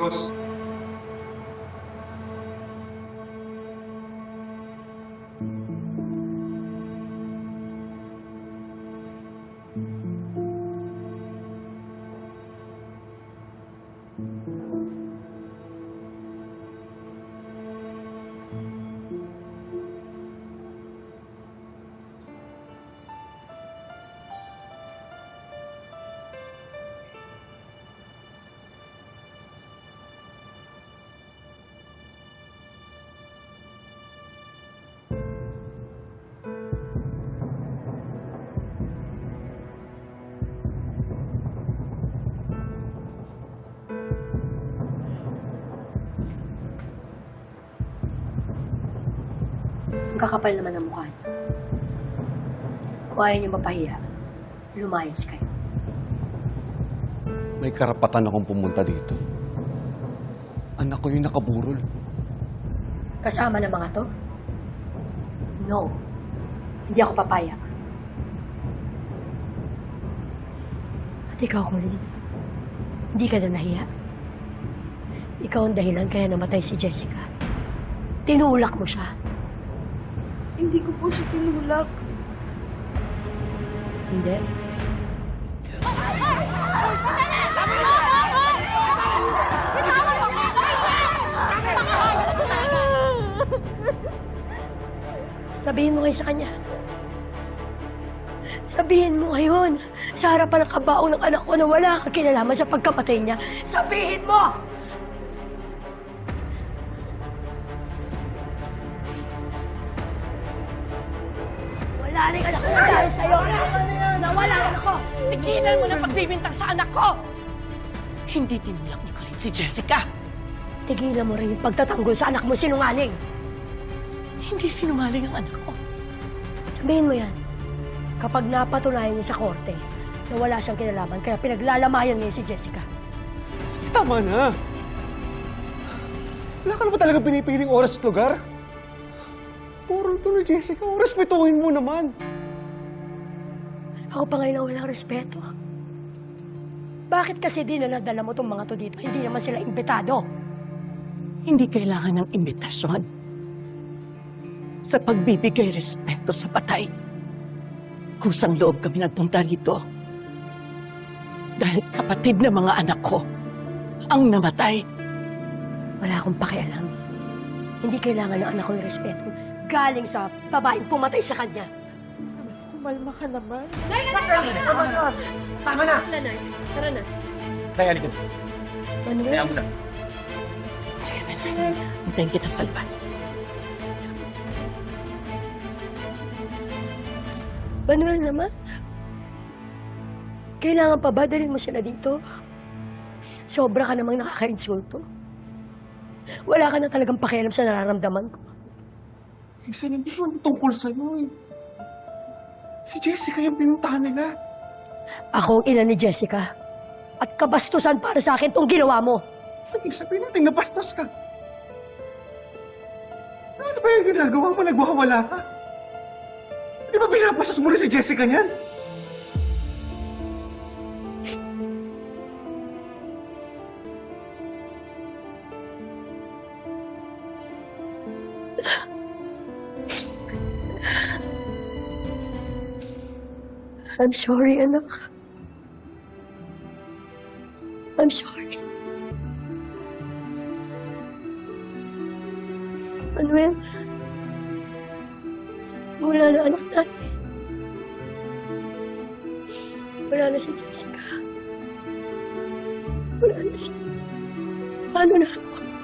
hijos Ang kakapal naman ng mukha niyo. Kung ayaw niyo mapahiya, lumayas kayo. May karapatan akong pumunta dito. Anak ko yung nakaburol. Kasama ng mga to? No. Hindi ako papaya. At ikaw, Colleen, hindi ka na nahiya. Ikaw ang dahilan kaya namatay si Jessica. Tinulak mo siya. Hindi ko po siya tinulak. Hindi. Sabihin mo ngayon sa kanya. Sabihin mo ngayon, sa harapan ng kabaong ng anak ko na wala kang kinalaman sa pagkamatay niya. Sabihin mo! Wala rin anak ko dahil sa'yo. Nawala ang anak ko. Tigilan mo na pagbibintang sa anak ko! Hindi tinulak ni Corinne si Jessica. Tigilan mo rin yung pagtatanggol sa anak mo sinungaling. Hindi sinungaling ang anak ko. Sabihin mo yan. Kapag napatunayan niya sa korte na wala siyang kinalaman, kaya pinaglalamayan niya si Jessica. Sige, tama na. Wala ka na ba talaga pinipiling oras at lugar? Puro ito na, Jessica. Respetuhin mo naman. Ako pa ngayon ang walang respeto. Bakit kasi di na nadala mo tong mga to dito? Hindi naman sila imbitado. Hindi kailangan ng imbitasyon. Sa pagbibigay respeto sa patay. Kusang loob kami nagpunta rito. Dahil kapatid ng mga anak ko ang namatay. Wala akong pakialam. Hindi kailangan ng anak ko yung respeto galing sa babaeng pumatay sa kanya. Kumalma ka naman. Tama na! Tara na. Tara na. Kaya halika. Manuel, Kaya mo na. Sige, Manuel. Hintayin kita sa labas. Manuel naman. Kailangan pa ba dalhin mo sila dito? Sobra ka namang nakaka-insulto. Wala ka na talagang pakialam sa nararamdaman ko. Minsan hindi naman tungkol sa'yo eh. Si Jessica yung pinuntahan nila. Ako ang ina ni Jessica. At kabastusan para sa akin tong ginawa mo. Sabi, sabihin natin, nabastos ka. Ano ba yung ginagawa mo? Nagwawala ka? Di ba pinapasas mo rin si Jessica niyan? I'm sorry, anak. I'm sorry. Manuel, wala na anak natin. Wala na si Jessica. Wala na siya. Paano na ako?